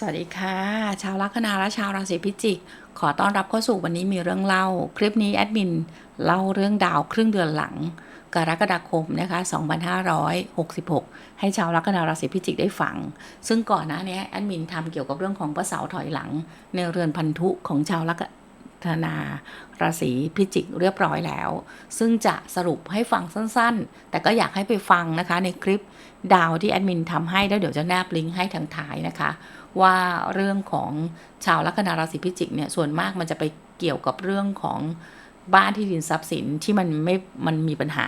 สวัสดีค่ะ ชาวลัคนาและชาวราศีพิจิก ขอต้อนรับเข้าสู่วันนี้มีเรื่องเล่า คลิปนี้แอดมินเล่าเรื่องดาวครึ่งเดือนหลัง กรกฎาคมนะคะ2566 ให้ชาวลัคนาราศีพิจิกได้ฟัง ซึ่งก่อนหน้านี้แอดมินทำเกี่ยวกับเรื่องของพระเสาถอยหลัง ในเรือนพันธุของชาวลัคนาราศีพิจิกเรียบร้อยแล้ว ซึ่งจะสรุปให้ฟังสั้นๆ แต่ก็อยากให้ไปฟังนะคะในคลิปดาวที่แอดมินทำให้แล้วเดี๋ยวจะแนบลิงก์ให้ทางท้ายนะคะ ว่าเรื่องของชาวลัคนาราศีพิจิกเนี่ยส่วนมากมันจะไปเกี่ยวกับเรื่องของบ้านที่ดินทรัพย์สินที่มันไม่มันมีปัญหา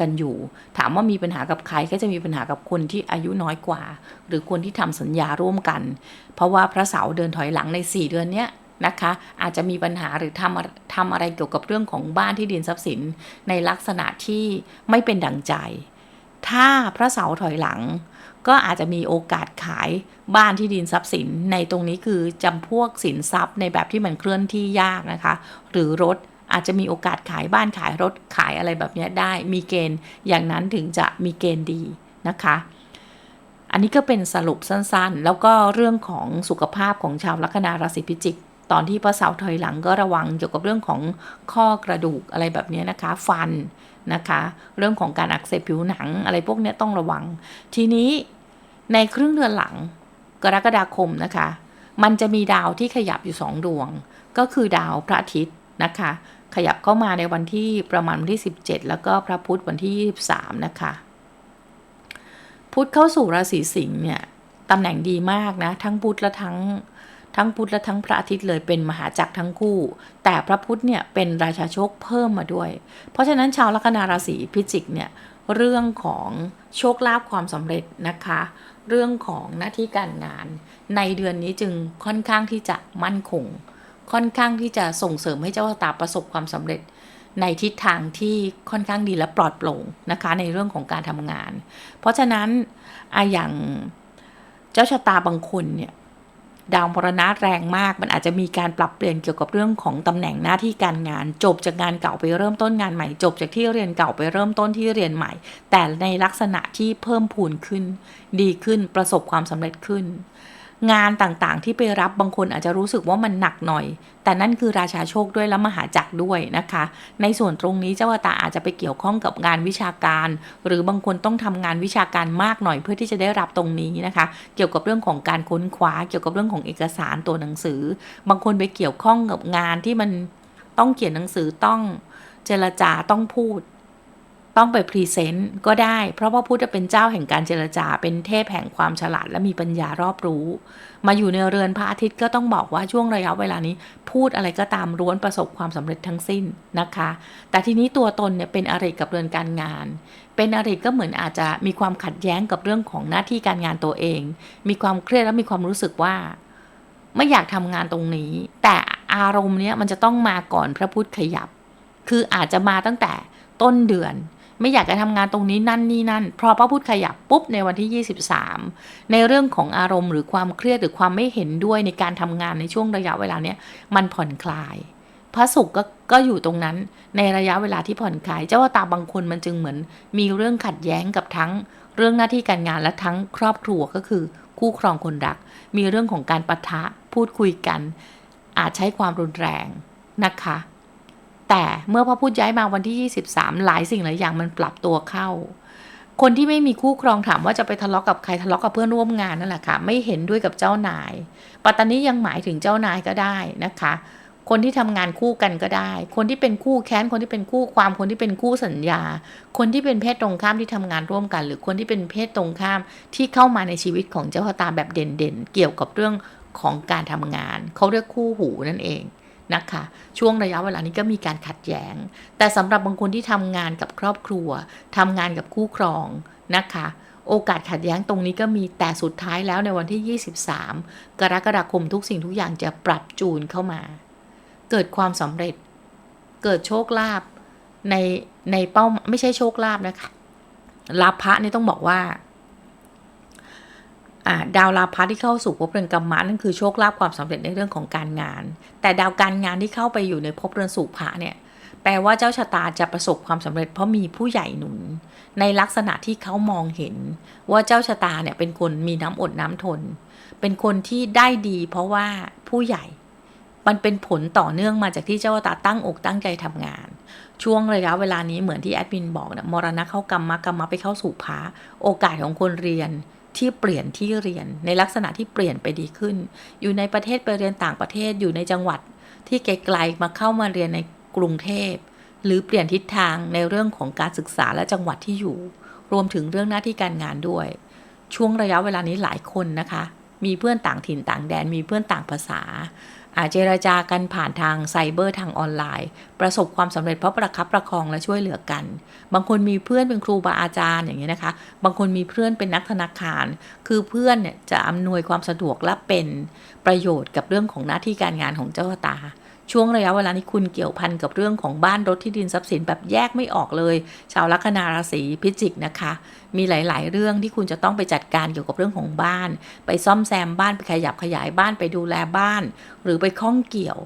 กันอยู่ ถามว่ามีปัญหากับใครก็จะมีปัญหากับคนที่อายุน้อยกว่า หรือคนที่ทำสัญญาร่วมกัน เพราะว่าพระเสาเดินถอยหลังใน 4 เดือนเนี้ยนะคะ อาจจะมีปัญหาหรือทำทำอะไรเกี่ยวกับเรื่องของบ้านที่ดินทรัพย์สินในลักษณะที่ไม่เป็นดังใจ ถ้าพระเสาถอยหลัง ก็อาจจะมีโอกาสขายบ้านที่ดินทรัพย์สินในตรงนี้คือจำพวกสินทรัพย์ในแบบที่มันเคลื่อนที่ยากนะคะ หรือรถอาจจะมีโอกาสขายบ้านขายรถขายอะไรแบบนี้ได้ มีเกณฑ์อย่างนั้นถึงจะมีเกณฑ์ดีนะคะ อันนี้ก็เป็นสรุปสั้นๆ แล้วก็เรื่องของสุขภาพของชาวลัคนาราศีพิจิก ตอนที่พระเสาถอยหลังก็ระวังเกี่ยวกับเรื่องของข้อกระดูกอะไรแบบนี้นะคะ ฟันนะคะ เรื่องของการอักเสบผิวหนังอะไรพวกนี้ต้องระวัง ทีนี้ ในครึ่งเดือนหลังกรกฎาคมนะคะ มันจะมีดาวที่ขยับอยู่สองดวง ก็คือดาวพระอาทิตย์นะคะ ขยับเข้ามาในวันที่ประมาณวันที่ 17 แล้วก็พระพุธวันที่ 23 นะคะ พุธเข้าสู่ราศีสิงห์เนี่ยตำแหน่งดีมากนะ ทั้งพุธและทั้งทั้งพุธและทั้งพระอาทิตย์เลยเป็นมหาจักรทั้งคู่ แต่พระพุธเนี่ยเป็นราชาโชคเพิ่มมาด้วย เพราะฉะนั้นชาวลัคนาราศีพิจิกเนี่ย เรื่องของโชคลาภความสำเร็จนะคะ เรื่องของหน้าที่การงาน ในเดือนนี้จึงค่อนข้างที่จะมั่นคง ค่อนข้างที่จะส่งเสริมให้เจ้าชะตาประสบความสำเร็จ ในทิศทางที่ค่อนข้างดีและปลอดโปร่งนะคะ ในเรื่องของการทำงาน เพราะฉะนั้นออย่างเจ้าชะตาบางคนเนี่ย ดาวมรณะแรงมาก มันอาจจะมีการปรับเปลี่ยนเกี่ยวกับเรื่องของตำแหน่งหน้าที่การงาน จบจากงานเก่าไปเริ่มต้นงานใหม่ จบจากที่เรียนเก่าไปเริ่มต้นที่เรียนใหม่ แต่ในลักษณะที่เพิ่มพูนขึ้น ดีขึ้นประสบความสำเร็จขึ้น งานต่างๆ ที่ไปรับบางคนอาจจะรู้สึกว่ามันหนักหน่อย แต่นั่นคือราชาโชคด้วยและมหาจักรด้วยนะคะ ในส่วนตรงนี้เจ้าตาอาจจะไปเกี่ยวข้องกับงานวิชาการ หรือบางคนต้องทำงานวิชาการมากหน่อยเพื่อที่จะได้รับตรงนี้นะคะ เกี่ยวกับเรื่องของการค้นคว้า เกี่ยวกับเรื่องของเอกสารตัวหนังสือ บางคนไปเกี่ยวข้องกับงานที่มันต้องเขียนหนังสือต้องเจรจาต้องพูด ต้องไปพรีเซนต์ก็ได้ เพราะว่าพุทธเป็นเจ้าแห่งการเจรจา เป็นเทพแห่งความฉลาดและมีปัญญารอบรู้ มาอยู่ในเรือนพระอาทิตย์ก็ต้องบอกว่าช่วงระยะเวลานี้ พูดอะไรก็ตามล้วนประสบความสำเร็จทั้งสิ้นนะคะ แต่ทีนี้ตัวตนเนี่ยเป็นอะไรกับเรือนการงาน เป็นอะไรก็เหมือนอาจจะมีความขัดแย้งกับเรื่องของหน้าที่การงานตัวเอง มีความเครียดและมีความรู้สึกว่า ไม่อยากทำงานตรงนี้ แต่อารมณ์เนี้ยมันจะต้องมาก่อนพระพุธขยับ คืออาจจะมาตั้งแต่ต้นเดือน ไม่อยากจะทำงานตรงนี้นั่นนี่นั่นพอพระพุธขยับปุ๊บในวันที่ 23 ในเรื่องของอารมณ์ หรือความเครียดหรือความไม่เห็นด้วยในการทำงานในช่วงระยะเวลาเนี้ยมันผ่อนคลาย พระศุกร์ก็ก็อยู่ตรงนั้นในระยะเวลาที่ผ่อนคลาย เจ้าว่าตาบางคนมันจึงเหมือน มีเรื่องขัดแย้งกับทั้ง เรื่องหน้าที่การงานและทั้งครอบครัวก็คือ คู่ครองคนรัก มีเรื่องของการปะทะพูดคุยกัน อาจใช้ความรุนแรงนะคะ แต่เมื่อพระพุธย้ายมาวันที่ 23 หลายสิ่งหลายอย่างมันปรับตัวเข้า คนที่ไม่มีคู่ครองถามว่าจะไปทะเลาะกับใครทะเลาะกับเพื่อนร่วมงานนั่นแหละค่ะ ไม่เห็นด้วยกับเจ้านาย ปัตตานียังหมายถึงเจ้านายก็ได้นะคะ คนที่ทำงานคู่กันก็ได้ คนที่เป็นคู่แค้น คนที่เป็นคู่ความ คนที่เป็นคู่สัญญา คนที่เป็นเพศตรงข้ามที่ทำงานร่วมกัน หรือคนที่เป็นเพศตรงข้ามที่เข้ามาในชีวิตของเจ้าชะตาแบบเด่นๆ เกี่ยวกับเรื่องของการทำงาน เขาเรียกคู่หูนั่นเอง นะคะ ช่วงระยะเวลานี้ก็มีการขัดแย้ง แต่สำหรับบางคนที่ทำงานกับครอบครัวทำงานกับคู่ครองนะคะ โอกาสขัดแย้งตรงนี้ก็มีแต่สุดท้ายแล้วในวันที่ 23 กรกฎาคมทุกสิ่งทุกอย่างจะปรับจูนเข้ามา เกิดความสำเร็จ เกิดโชคลาภในในเป้าไม่ใช่โชคลาภนะคะลาภะนี่ต้องบอกว่า ดาวลาภะที่เข้าสู่ภพเรือนกรรมะนั่นคือโชคลาภความสำเร็จในเรื่องของการงาน แต่ดาวการงานที่เข้าไปอยู่ในภพเรือนสุภะเนี่ยแปลว่าเจ้าชะตาจะประสบความสำเร็จเพราะมีผู้ใหญ่หนุน ในลักษณะที่เขามองเห็น ว่าเจ้าชะตาเนี่ยเป็นคนมีน้ำอดน้ำทน เป็นคนที่ได้ดีเพราะว่าผู้ใหญ่ มันเป็นผลต่อเนื่องมาจากที่เจ้าชะตาตั้งอกตั้งใจทำงาน ช่วงระยะเวลานี้เหมือนที่แอดมินบอกนะมรณะเข้ากรรมะกรรมะไปเข้าสู่พาโอกาสของคนเรียน ที่เปลี่ยนที่เรียนในลักษณะที่เปลี่ยนไปดีขึ้น อยู่ในประเทศไปเรียนต่างประเทศอยู่ในจังหวัดที่ไกลๆมาเข้ามาเรียนในกรุงเทพ หรือเปลี่ยนทิศทางในเรื่องของการศึกษาและจังหวัดที่อยู่ รวมถึงเรื่องหน้าที่การงานด้วย ช่วงระยะเวลานี้หลายคนนะคะ มีเพื่อนต่างถิ่นต่างแดนมีเพื่อนต่างภาษา เจรจากันผ่านทางไซเบอร์ทางออนไลน์ ประสบความสำเร็จเพราะประคับประคองและช่วยเหลือกัน บางคนมีเพื่อนเป็นครูบาอาจารย์อย่างนี้ยนะคะ บางคนมีเพื่อนเป็นนักธนาคาร คือเพื่อนเนี่ยจะอำนวยความสะดวกและเป็นประโยชน์กับเรื่องของหน้าที่การงานของเจ้าตา ช่วงระยะเวลานี้คุณเกี่ยวพันกับเรื่องของบ้านรถที่ดินทรัพย์สินแบบแยกไม่ออกเลย ชาวลัคนาราศีพิจิกนะคะ มีหลาย ๆ เรื่องที่คุณจะต้องไปจัดการเกี่ยวกับเรื่องของบ้าน ไปซ่อมแซมบ้านไปขยับขยายบ้านไปดูแลบ้าน หรือไปข้องเกี่ยว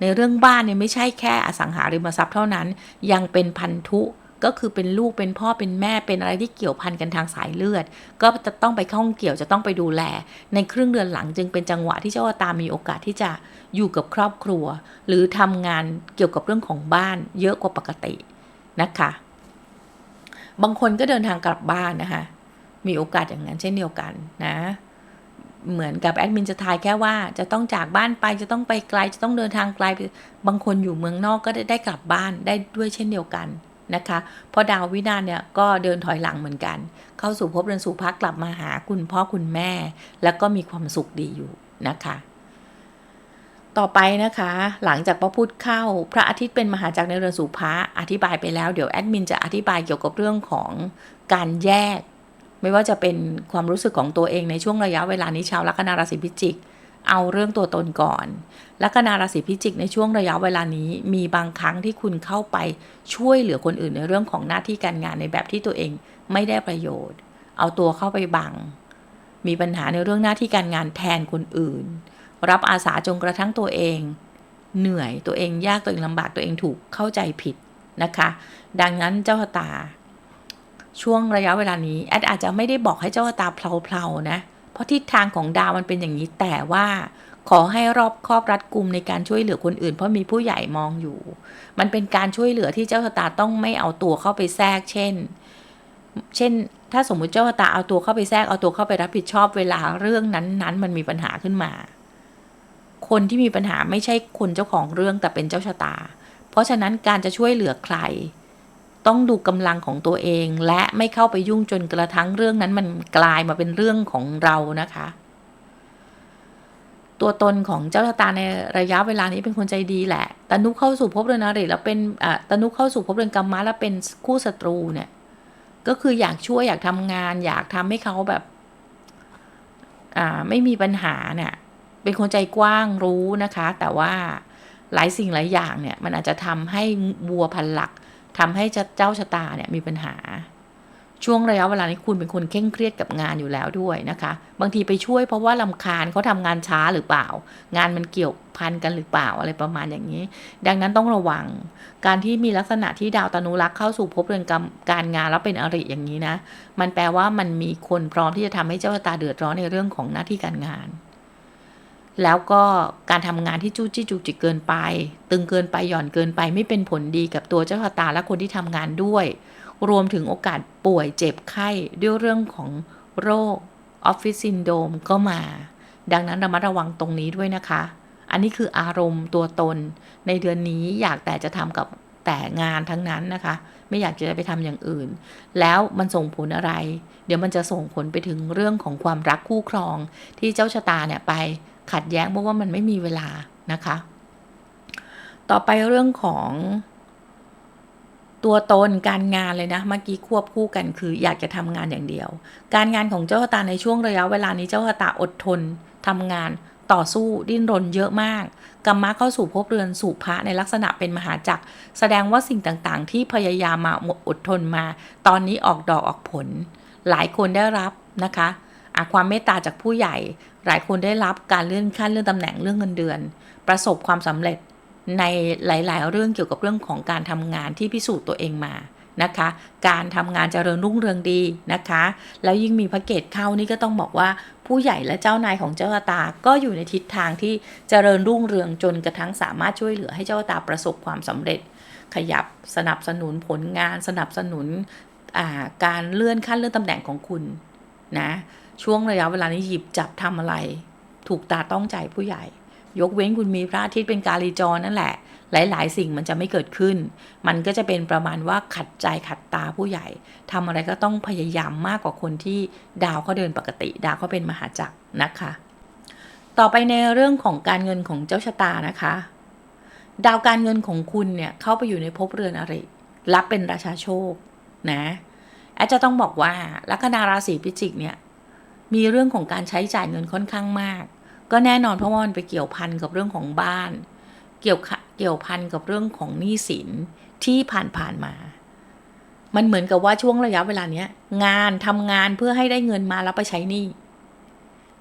ในเรื่องบ้านเนี่ยไม่ใช่แค่อสังหาริมทรัพย์เท่านั้น ยังเป็นพันธุ ก็คือเป็นลูกเป็นพ่อเป็นแม่เป็นอะไรที่เกี่ยวพันกันทางสายเลือด ก็จะต้องไปข้องเกี่ยวจะต้องไปดูแล ในครึ่งเดือนหลังจึงเป็นจังหวะที่เจ้าตามีโอกาสที่จะอยู่กับครอบครัว หรือทำงานเกี่ยวกับเรื่องของบ้านเยอะกว่าปกตินะคะ บางคนก็เดินทางกลับบ้านนะคะมีโอกาสอย่างนั้นเช่นเดียวกันนะเหมือนกับแอดมินจะทายแค่ว่าจะต้องจากบ้านไปจะต้องไปไกลจะต้องเดินทางไกลบางคนอยู่เมืองนอกก็ได้ได้กลับบ้านได้ด้วยเช่นเดียวกัน นะคะเพราะดาววินาศเนี่ยก็เดินถอยหลังเหมือนกัน เข้าสู่ภพเรือนสู่พักกลับมาหาคุณพ่อคุณแม่ แล้วก็มีความสุขดีอยู่นะคะต่อไปนะคะ หลังจากพระพุธเข้าพระอาทิตย์เป็นมหาจักรในเรือนสู่พระอธิบายไปแล้วเดี๋ยวแอดมินจะอธิบายเกี่ยวกับเรื่องของการแยก ไม่ว่าจะเป็นความรู้สึกของตัวเองในช่วงระยะเวลานี้ชาวลัคนาราศีพิจิก เอาเรื่องตัวตนก่อน ลัคนาราศีพิจิกในช่วงระยะเวลานี้ มีบางครั้งที่คุณเข้าไปช่วยเหลือคนอื่นในเรื่องของหน้าที่การงานในแบบที่ตัวเองไม่ได้ประโยชน์ เอาตัวเข้าไปบัง มีปัญหาในเรื่องหน้าที่การงานแทนคนอื่น รับอาสาจนกระทั่งตัวเอง เหนื่อยตัวเองยากตัวเองลำบากตัวเองถูกเข้าใจผิดนะคะ ดังนั้นเจ้าตา ช่วงระยะเวลานี้แอดอาจจะไม่ได้บอกให้เจ้าตาเพลาๆนะ เพราะทิศทางของดาวมันเป็นอย่างนี้แต่ว่า ขอให้รอบครอบรัดกุมในการช่วยเหลือคนอื่น เพราะมีผู้ใหญ่มองอยู่ มันเป็นการช่วยเหลือที่เจ้าชะตาต้องไม่เอาตัวเข้าไปแทรก เช่น เช่น ถ้าสมมุติเจ้าชะตาเอาตัวเข้าไปแทรกเอาตัวเข้าไปรับผิดชอบเวลาเรื่องนั้นๆ มันมีปัญหาขึ้นมา คนที่มีปัญหาไม่ใช่คนเจ้าของเรื่องแต่เป็นเจ้าชะตา เพราะฉะนั้นการจะช่วยเหลือใคร ต้องดูกำลังของตัวเองและไม่เข้าไปยุ่งจนกระทั่งเรื่องนั้นมันกลายมาเป็นเรื่องของเรานะคะ ตัวตนของเจ้าชะตาในระยะเวลานี้เป็นคนใจดีแหละตนุเข้าสู่ภพเรือนอริแล้วเป็นอะตนุเข้าสู่ภพเรือนกรรมะแล้วเป็นคู่ศัตรูเนี่ย ก็คืออยากช่วยอยากทำงาน อยากทำให้เขาแบบ อ่า ไม่มีปัญหาเนี่ย เป็นคนใจกว้างรู้นะคะ แต่ว่าหลายสิ่งหลายอย่างเนี่ย มันอาจจะทำให้วัวพันหลักทำให้เจ้าชะตาเนี่ยมีปัญหา ช่วงระยะเวลานี้คุณเป็นคนเคร่งเครียดกับงานอยู่แล้วด้วยนะคะ บางทีไปช่วยเพราะว่าลำคาญเขาทำงานช้าหรือเปล่า งานมันเกี่ยวพันกันหรือเปล่าอะไรประมาณอย่างนี้ ดังนั้นต้องระวัง การที่มีลักษณะที่ดาวตนุรักษ์เข้าสู่ภพเรือนกรรมการงานแล้วเป็นอริอย่างนี้นะ มันแปลว่ามันมีคนพร้อมที่จะทำให้เจ้าตาเดือดร้อนในเรื่องของหน้าที่การงาน แล้วก็การทำงานที่จู้จี้จุกจิกเกินไป ตึงเกินไปหย่อนเกินไปไม่เป็นผลดีกับตัวเจ้าชะตาและคนที่ทำงานด้วย รวมถึงโอกาสป่วยเจ็บไข้ด้วยเรื่องของโรคออฟฟิศซินโดมก็มา ดังนั้นระมัดระวังตรงนี้ด้วยนะคะ อันนี้คืออารมณ์ตัวตน ในเดือนนี้อยากแต่จะทำกับแต่งานทั้งนั้นนะคะ ไม่อยากจะไปทำอย่างอื่น แล้วมันส่งผลอะไร เดี๋ยวมันจะส่งผลไปถึงเรื่องของความรักคู่ครอง ที่เจ้าชะตาเนี่ยไปขัดแย้งเพราะว่ามันไม่มีเวลานะคะ ต่อไปเรื่องของ ตัวตนการงานเลยนะเมื่อกี้ควบคู่กันคืออยากจะทำงานอย่างเดียว การงานของเจ้าชะตาในช่วงระยะเวลานี้เจ้าชะตาอดทนทำงานต่อสู้ดิ้นรนเยอะมากกรรมะเข้าสู่ภพเรือนสู่พระในลักษณะเป็นมหาจักร แสดงว่าสิ่งต่างๆ ที่พยายามมาอดทนมา ตอนนี้ออกดอกออกผล หลายคนได้รับนะคะอะความเมตตาจากผู้ใหญ่ หลายคนได้รับการเลื่อนขั้นเลื่อนตำแหน่งเรื่องเงินเดือน ประสบความสำเร็จ ในหลาย ๆ เรื่องเกี่ยวกับเรื่องของการทำงานที่พิสูจน์ตัวเองมานะคะ การทำงานเจริญรุ่งเรืองดีนะคะ แล้วยิ่งมีพระเกตเข้านี่ก็ต้องบอกว่าผู้ใหญ่และเจ้านายของเจ้าตา ก็อยู่ในทิศทางที่เจริญรุ่งเรืองจนกระทั่งสามารถช่วยเหลือให้เจ้าตาประสบความสำเร็จ ขยับสนับสนุนผลงานสนับสนุนการเลื่อนขั้นเลื่อนตำแหน่งของคุณนะช่วงระยะเวลานี้หยิบจับทำอะไร ถูกตาต้องใจผู้ใหญ่ ยกเว้นคุณมีพระอาทิตย์เป็นกาลีจรนั่นแหละ หลาย ๆ สิ่งมันจะไม่เกิดขึ้น มันก็จะเป็นประมาณว่าขัดใจขัดตาผู้ใหญ่ทำอะไรก็ต้องพยายามมากกว่าคนที่ดาวเขาเดินปกติ ดาวเขาเป็นมหาจักรนะคะ ต่อไปในเรื่องของการเงินของเจ้าชะตานะคะ ดาวการเงินของคุณเนี่ยเข้าไปอยู่ในภพเรือนอริรับเป็นราชาโชคนะอาจจะต้องบอกว่าลัคนาราศีพิจิกเนี่ยมีเรื่องของการใช้จ่ายเงินค่อนข้างมาก ก็แน่นอนเพราะว่ามันไปเกี่ยวพันกับเรื่องของบ้าน เกี่ยวเกี่ยวพันกับเรื่องของหนี้สินที่ผ่านผ่านมา มันเหมือนกับว่าช่วงระยะเวลาเนี้ย งานทำงานเพื่อให้ได้เงินมาแล้วไปใช้หนี้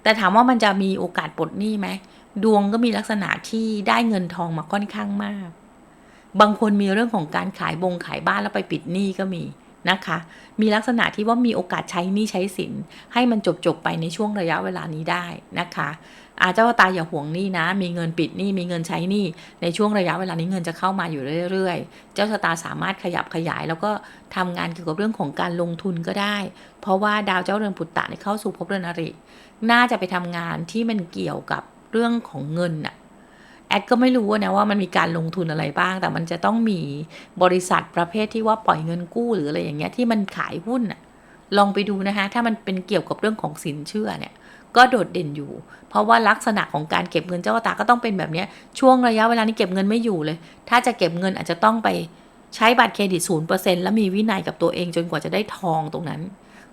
แต่ถามว่ามันจะมีโอกาสปลดหนี้ไหมดวงก็มีลักษณะที่ได้เงินทองมาค่อนข้างมาก บางคนมีเรื่องของการขายบงขายบ้านแล้วไปปิดหนี้ก็มีนะคะ มีลักษณะที่ว่ามีโอกาสใช้หนี้ใช้สิน ให้มันจบจบไปในช่วงระยะเวลานี้ได้นะคะ อาเจ้าตาอย่าห่วงหนี้นะ มีเงินปิดหนี้มีเงินใช้หนี้ในช่วงระยะเวลานี้เงินจะเข้ามาอยู่เรื่อยๆ เจ้าชะตาสามารถขยับขยาย แล้วก็ทำงานเกี่ยวกับเรื่องของการลงทุนก็ได้ เพราะว่าดาวเจ้าเรือนปุตตะเข้าสู่ภพเรือนอริ น่าจะไปทำงานที่มันเกี่ยวกับเรื่องของเงินอะแอดก็ไม่รู้นะว่ามันมีการลงทุนอะไรบ้าง แต่มันจะต้องมีบริษัทประเภทที่ว่าปล่อยเงินกู้หรืออะไรอย่างเงี้ยที่มันขายหุ้นอะลองไปดูนะคะถ้ามันเป็นเกี่ยวกับเรื่องของสินเชื่อเนี่ย ก็โดดเด่นอยู่ เพราะว่าลักษณะของการเก็บเงินเจ้าตาก็ต้องเป็นแบบนี้ช่วงระยะเวลานี้เก็บเงินไม่อยู่เลย ถ้าจะเก็บเงินอาจจะต้องไปใช้บัตรเครดิตศูนย์เปอร์เซ็นต์แล้วมีวินัยกับตัวเองจนกว่าจะได้ทองตรงนั้น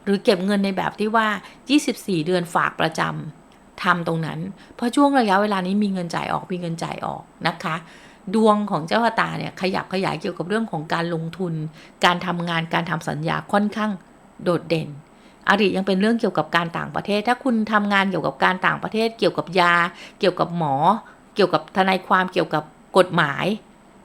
หรือเก็บเงินในแบบที่ว่า 24 เดือนฝากประจำทำตรงนั้น เพราะช่วงระยะเวลานี้มีเงินจ่ายออกมีเงินจ่ายออกนะคะดวงของเจ้าตาเนี่ยขยับขยายเกี่ยวกับเรื่องของการลงทุน การทำงานการทำสัญญาค่อนข้างโดดเด่น อริยังเป็นเรื่องเกี่ยวกับการต่างประเทศ ถ้าคุณทำงานเกี่ยวกับการต่างประเทศ เกี่ยวกับยา เกี่ยวกับหมอ เกี่ยวกับทนายความเกี่ยวกับกฎหมาย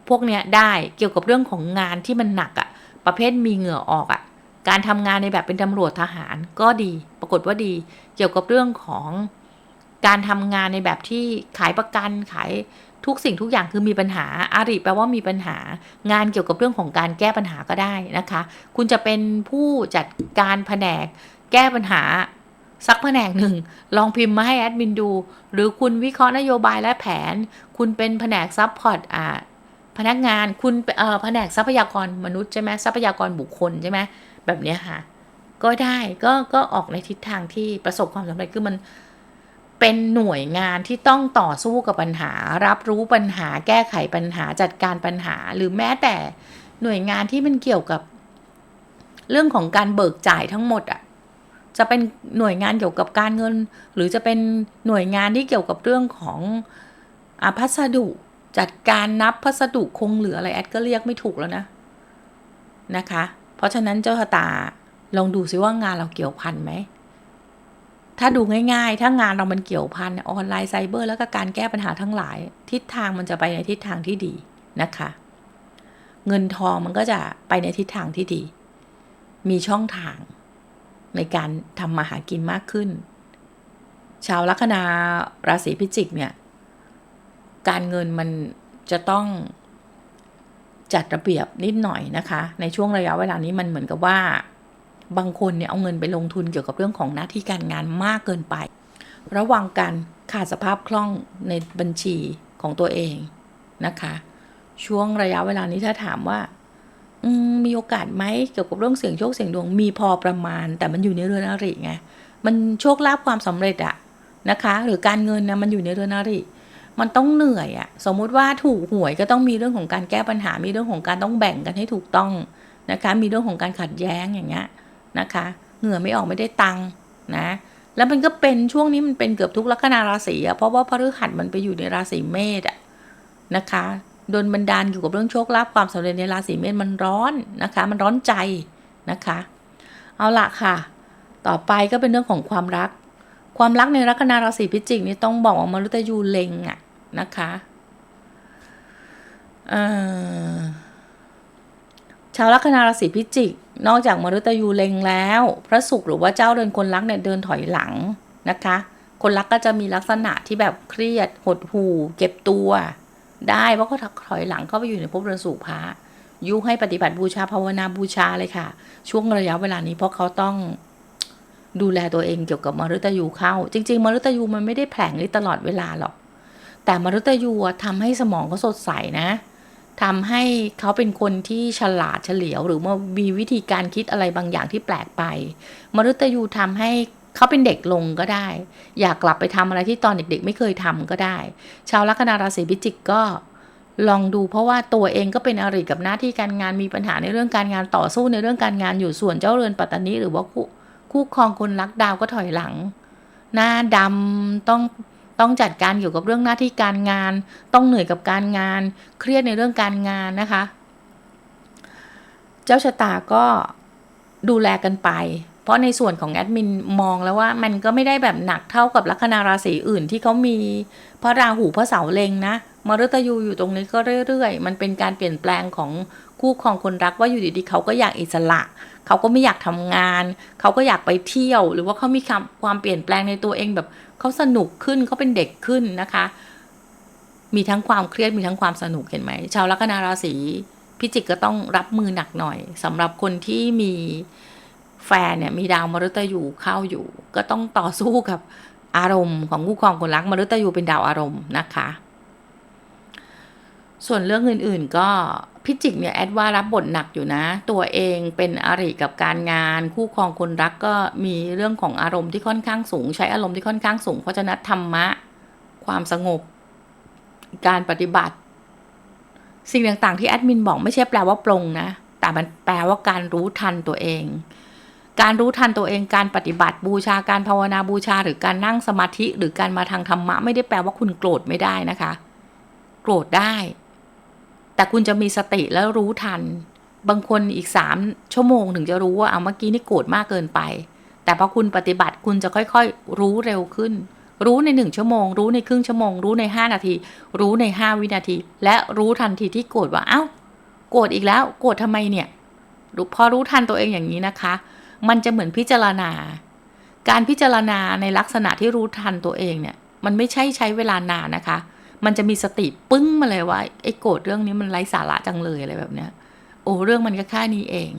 พวกเนี้ยได้เกี่ยวกับเรื่องของงานที่มันหนักอะ่ะ ประเภทมีเหงื่อออกอะ่ะ การทำงานในแบบเป็นตำรวจทหารก็ดี ปรากฏว่าดี เกี่ยวกับเรื่องของการทำงานในแบบที่ขายประกันขาย ทุกสิ่งทุกอย่างคือมีปัญหาอาริแปลว่ามีปัญหางานเกี่ยวกับเรื่องของการแก้ปัญหาก็ได้นะคะ คุณจะเป็นผู้จัดการแผนก แก้ปัญหาสักแผนกหนึ่ง ลองพิมพ์มาให้แอดมินดู หรือคุณวิเคราะห์นโยบายและแผน คุณเป็นแผนกซับพอร์ตอ่าพนักงานคุณเอ่อแผนกทรัพยากรมนุษย์ใช่ไหมทรัพยากรบุคคลใช่ไหมแบบนี้ค่ะ ก็ได้ก็ก็ออกในทิศทางที่ประสบความสำเร็จคือมัน เป็นหน่วยงานที่ต้องต่อสู้กับปัญหา รับรู้ปัญหา แก้ไขปัญหาจัดการปัญหา หรือแม้แต่หน่วยงานที่มันเกี่ยวกับ เรื่องของการเบิกจ่ายทั้งหมดอะ่ะจะเป็นหน่วยงานเกี่ยวกับการเงิน หรือจะเป็นหน่วยงานที่เกี่ยวกับเรื่องของอพัสดุ จัดการนับพัสดุคงเหลืออะไรแอดก็เรียกไม่ถูกแล้วนะนะคะ เพราะฉะนั้นเจ้าตาลองดูซิว่างานเราเกี่ยวพันไหม ถ้าดูง่ายๆ ถ้างานเรามันเกี่ยวพันออนไลน์ไซเบอร์แล้วก็การแก้ปัญหาทั้งหลาย ทิศทางมันจะไปในทิศทางที่ดีนะคะ เงินทองมันก็จะไปในทิศทางที่ดี มีช่องทางในการทำมาหากินมากขึ้น ชาวลัคนาราศีพิจิกเนี่ย การเงินมันจะต้องจัดระเบียบนิดหน่อยนะคะ ในช่วงระยะเวลานี้มันเหมือนกับว่า บางคนเนี่ยเอาเงินไปลงทุนเกี่ยวกับเรื่องของหน้าที่การงานมากเกินไป ระวังการขาดสภาพคล่องในบัญชีของตัวเองนะคะ ช่วงระยะเวลานี้ถ้าถามว่ามีโอกาสไหมเกี่ยวกับเรื่องเสี่ยงโชคเสี่ยงดวงมีพอประมาณ แต่มันอยู่ในเรือนอริไงมันโชคลาภความสำเร็จอะนะคะ หรือการเงินนะมันอยู่ในเรือนอริมันต้องเหนื่อยอะสมมุติว่าถูกหวยก็ต้องมีเรื่องของการแก้ปัญหา มีเรื่องของการต้องแบ่งกันให้ถูกต้องนะคะ มีเรื่องของการขัดแย้งอย่างเงี้ย นะคะ เหงื่อไม่ออกไม่ได้ตังนะ แล้วมันก็เป็นช่วงนี้มันเป็นเกือบทุกลัคนาราศีอะเพราะว่าพฤหัสมันไปอยู่ในราศีเมษอะนะคะโดนบันดาลเกี่ยวกับเรื่องโชคลาภความสำเร็จในราศีเมษมันร้อนนะคะ มันร้อนใจนะคะ เอาละค่ะ ต่อไปก็เป็นเรื่องของความรัก ความรักในลัคนาราศีพิจิกนี่ต้องบอกว่ามฤตยูเลงอะนะคะเอ่อ ชาวลัคนาราศีพิจิก นอกจากมฤตยูเล็งแล้ว พระศุกร์หรือว่าเจ้าเรือนคนรักเนี่ยเดินถอยหลังนะคะ คนรักก็จะมีลักษณะที่แบบเครียด หดหู่ เก็บตัว ได้เพราะเขาถอยหลังเข้าไปอยู่ในภพเรือนสู่พระยุให้ปฏิบัติบูชาภาวนาบูชาเลยค่ะ ช่วงระยะเวลานี้เพราะเขาต้องดูแลตัวเองเกี่ยวกับมฤตยูเข้า จริง ๆ มฤตยูมันไม่ได้แผลงฤทธิ์ตลอดเวลาหรอก แต่มฤตยูอะทำให้สมองเขาสดใสนะ ทำให้เขาเป็นคนที่ฉลาดเฉลียว หรือว่ามีวิธีการคิดอะไรบางอย่างที่แปลกไปมฤตยูทำให้เขาเป็นเด็กลงก็ได้ อยากกลับไปทำอะไรที่ตอนเด็กๆ ไม่เคยทำก็ได้ ชาวลัคนาราศีพิจิกก็ลองดูเพราะว่าตัวเองก็เป็นอริกับหน้าที่การงานมีปัญหาในเรื่องการงานต่อสู้ในเรื่องการงานอยู่ส่วนเจ้าเรือนปัตตานีหรือว่าคู่คู่ครองคนรักดาวก็ถอยหลัง หน้าดำต้อง ต้องจัดการเกี่ยวกับเรื่องหน้าที่การงาน ต้องเหนื่อยกับการงาน เครียดในเรื่องการงานนะคะ เจ้าชะตาก็ดูแลกันไป เพราะในส่วนของแอดมินมองแล้วว่ามันก็ไม่ได้แบบหนักเท่ากับลัคนาราศีอื่นที่เขามีพระราหูพระเสาเล็งนะ มฤตยูอยู่ตรงนี้ก็เรื่อยๆ มันเป็นการเปลี่ยนแปลงของคู่ครองคนรักว่าอยู่ดีๆเขาก็อยากอิสระ เขาก็ไม่อยากทำงาน เขาก็อยากไปเที่ยว หรือว่าเขามีความเปลี่ยนแปลงในตัวเองแบบเขาสนุกขึ้นเขาเป็นเด็กขึ้นนะคะ มีทั้งความเครียดมีทั้งความสนุกเห็นไหมชาวลัคนาราศีพิจิกก็ต้องรับมือหนักหน่อยสำหรับคนที่มีแฟนเนี่ยมีดาวมฤตยูเข้าอยู่ ก็ต้องต่อสู้กับอารมณ์ของคู่ครองคนรักมฤตยูเป็นดาวอารมณ์นะคะ ส่วนเรื่องอื่นๆก็พิจิกเนี่ยแอดว่ารับบทหนักอยู่นะ ตัวเองเป็นอริกับการงาน คู่ครองคนรักก็มีเรื่องของอารมณ์ที่ค่อนข้างสูง ใช้อารมณ์ที่ค่อนข้างสูง เพราะฉะนั้นธรรมะ ความสงบ การปฏิบัติ สิ่งต่างๆ ที่แอดมินบอกไม่ใช่แปลว่าปรงนะ แต่มันแปลว่าการรู้ทันตัวเอง การรู้ทันตัวเองการปฏิบัติบูชาการภาวนาบูชา หรือการนั่งสมาธิ หรือการมาทางธรรมะไม่ได้แปลว่าคุณโกรธไม่ได้นะคะ โกรธได้ แต่คุณจะมีสติแล้วรู้ทัน บางคนอีกสามชั่วโมงถึงจะรู้ว่าเอาเมื่อกี้นี่โกรธมากเกินไป แต่พอคุณปฏิบัติคุณจะค่อยๆ รู้เร็วขึ้น รู้ในหนึ่งชั่วโมง รู้ในครึ่งชั่วโมง รู้ในห้านาที รู้ในห้าวินาที และรู้ทันทีที่โกรธว่าเอ้า โกรธอีกแล้วโกรธทำไมเนี่ยพอรู้ทันตัวเองอย่างนี้นะคะ มันจะเหมือนพิจารณา การพิจารณาในลักษณะที่รู้ทันตัวเองเนี่ย มันไม่ใช่ใช้เวลานานนะคะ มันจะมีสติปึ้งมาเลยว่าไอ้โกรธเรื่องนี้มันไร้สาระจังเลยอะไรแบบเนี้ย โอ้เรื่องมันก็แค่นี้เอง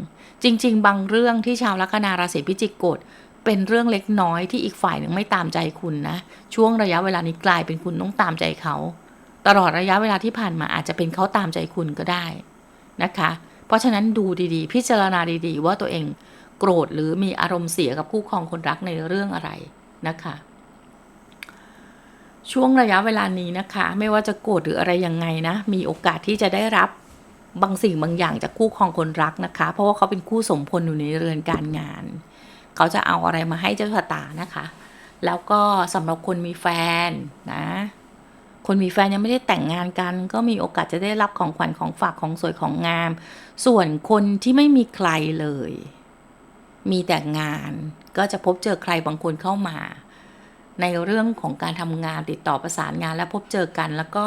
จริง ๆ บางเรื่องที่ชาวลัคนาราศีพิจิกโกรธเป็นเรื่องเล็กน้อยที่อีกฝ่ายหนึ่งไม่ตามใจคุณนะ ช่วงระยะเวลานี้กลายเป็นคุณต้องตามใจเขา ตลอดระยะเวลาที่ผ่านมาอาจจะเป็นเขาตามใจคุณก็ได้นะคะ เพราะฉะนั้นดูดีๆ พิจารณาดีๆ ว่าตัวเองโกรธหรือมีอารมณ์เสียกับคู่ครองคนรักในเรื่องอะไรนะคะ ช่วงระยะเวลานี้นะคะ ไม่ว่าจะโกรธหรืออะไรยังไงนะ มีโอกาสที่จะได้รับบางสิ่งบางอย่างจากคู่ครองคนรักนะคะ เพราะว่าเขาเป็นคู่สมพลอยู่ในเรือนการงาน เขาจะเอาอะไรมาให้เจ้าชะตานะคะ แล้วก็สำหรับคนมีแฟนนะ คนมีแฟนยังไม่ได้แต่งงานกัน ก็มีโอกาสจะได้รับของขวัญของฝากของสวยของงาม ส่วนคนที่ไม่มีใครเลย มีแต่งานก็จะพบเจอใครบางคนเข้ามา ในเรื่องของการทำงานติดต่อประสานงานและพบเจอกัน แล้วก็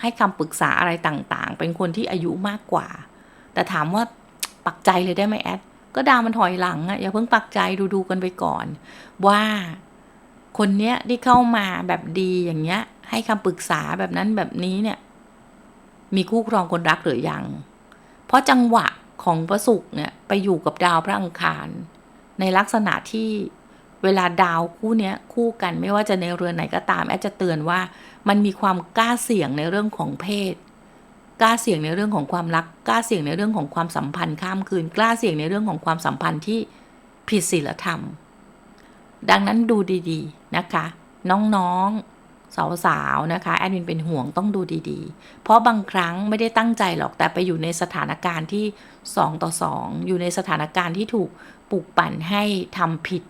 ให้คำปรึกษาอะไรต่างๆ เป็นคนที่อายุมากกว่า แต่ถามว่าปักใจเลยได้ไหมแอดก็ดาวมันถอยหลังอะอย่าเพิ่งปักใจดูดูๆกันไปก่อน ว่าคนเนี้ยที่เข้ามาแบบดีอย่างเงี้ย ให้คำปรึกษาแบบนั้นแบบนี้เนี่ยมีคู่ครองคนรักหรือยัง เพราะจังหวะของพระศุกร์เนี่ยไปอยู่กับดาวพระอังคาร ในลักษณะที่ เวลาดาวคู่เนี้ยคู่กันไม่ว่าจะในเรือนไหนก็ตามแอดจะเตือนว่ามันมีความกล้าเสี่ยงในเรื่องของเพศ กล้าเสี่ยงในเรื่องของความรัก กล้าเสี่ยงในเรื่องของความสัมพันธ์ข้ามคืน กล้าเสี่ยงในเรื่องของความสัมพันธ์ที่ผิดศีลธรรม ดังนั้นดูดีๆนะคะ น้องๆสาวๆนะคะแอดมินเป็นห่วงต้องดูดีๆ เพราะบางครั้งไม่ได้ตั้งใจหรอกแต่ไปอยู่ในสถานการณ์ที่ 2 ต่อ 2 อยู่ในสถานการณ์ที่ถูกปลุกปั่นให้ทำผิด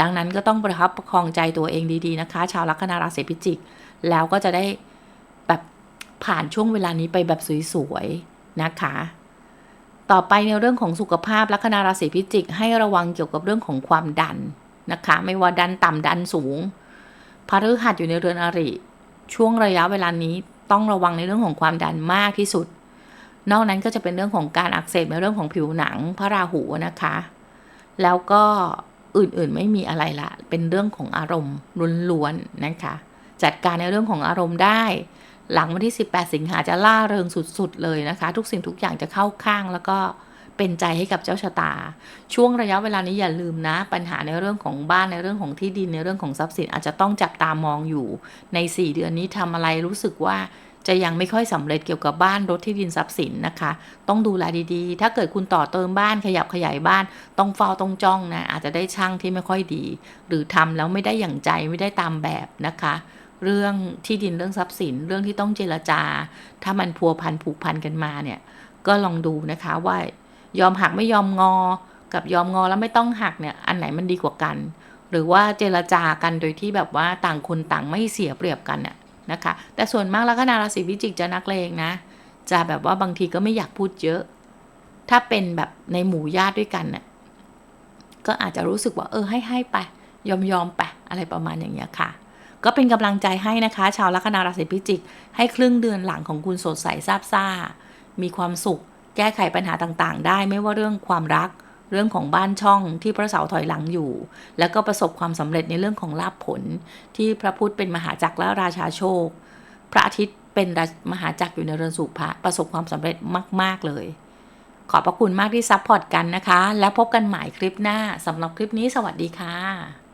ดังนั้นก็ต้องประคับประคองใจตัวเองดีๆนะคะ ชาวลัคนาราศีพิจิก แล้วก็จะได้แบบผ่านช่วงเวลานี้ไปแบบสวยๆนะคะ ต่อไปในเรื่องของสุขภาพลัคนาราศีพิจิก ให้ระวังเกี่ยวกับเรื่องของความดันนะคะ ไม่ว่าดันต่ำดันสูงพฤหัสอยู่ในเรือนอริ ช่วงระยะเวลานี้ต้องระวังในเรื่องของความดันมากที่สุด นอกนั้นก็จะเป็นเรื่องของการอักเสบในเรื่องของผิวหนังพระราหูนะคะ แล้วก็ อื่นๆ ไม่มีอะไรละ เป็นเรื่องของอารมณ์ล้วนๆนะคะ จัดการในเรื่องของอารมณ์ได้ หลังวันที่ 18 สิงหาจะล่าเริงสุดๆ เลยนะคะ ทุกสิ่งทุกอย่างจะเข้าข้างแล้วก็เป็นใจให้กับเจ้าชะตา ช่วงระยะเวลานี้อย่าลืมนะ ปัญหาในเรื่องของบ้านในเรื่องของที่ดินในเรื่องของทรัพย์สินอาจจะต้องจับตามองอยู่ใน 4 เดือนนี้ทำอะไรรู้สึกว่า จะยังไม่ค่อยสำเร็จเกี่ยวกับบ้านรถที่ดินทรัพย์สินนะคะ ต้องดูแลดีๆ ถ้าเกิดคุณต่อเติมบ้านขยับขยายบ้าน ต้องเฝ้าต้องจ้องนะอาจจะได้ช่างที่ไม่ค่อยดี หรือทำแล้วไม่ได้อย่างใจไม่ได้ตามแบบนะคะ เรื่องที่ดินเรื่องทรัพย์สิน เรื่องที่ต้องเจรจา ถ้ามันพัวพันผูกพันกันมาเนี่ยก็ลองดูนะคะว่ายอมหักไม่ยอมงอ กับยอมงอแล้วไม่ต้องหักเนี่ยอันไหนมันดีกว่ากัน หรือว่าเจรจากันโดยที่แบบว่าต่างคนต่างไม่เสียเปรียบกันน่ะ นะคะ แต่ส่วนมากลัคนาราศีพิจิกจะนักเลงนะ จะแบบว่าบางทีก็ไม่อยากพูดเยอะ ถ้าเป็นแบบในหมู่ญาติด้วยกันน่ะก็อาจจะรู้สึกว่าเออให้ให้ไปยอมยอมไปอะไรประมาณอย่างเงี้ยค่ะ ก็เป็นกำลังใจให้นะคะ ชาวลัคนาราศีพิจิก ให้ครึ่งเดือนหลังของคุณสดใสซาบซ่า มีความสุข แก้ไขปัญหาต่างๆ ได้ไม่ว่าเรื่องความรัก เรื่องของบ้านช่องที่พระเสาถอยหลังอยู่ แล้วก็ประสบความสำเร็จในเรื่องของลาภผล ที่พระพุธเป็นมหาจักรและราชาโชค พระอาทิตย์เป็นมหาจักรอยู่ในเรือนสุภะประสบความสำเร็จมาก ๆ เลย ขอบพระคุณมากที่ซัพพอร์ตกันนะคะ แล้วพบกันใหม่คลิปหน้าสำหรับคลิปนี้สวัสดีค่ะ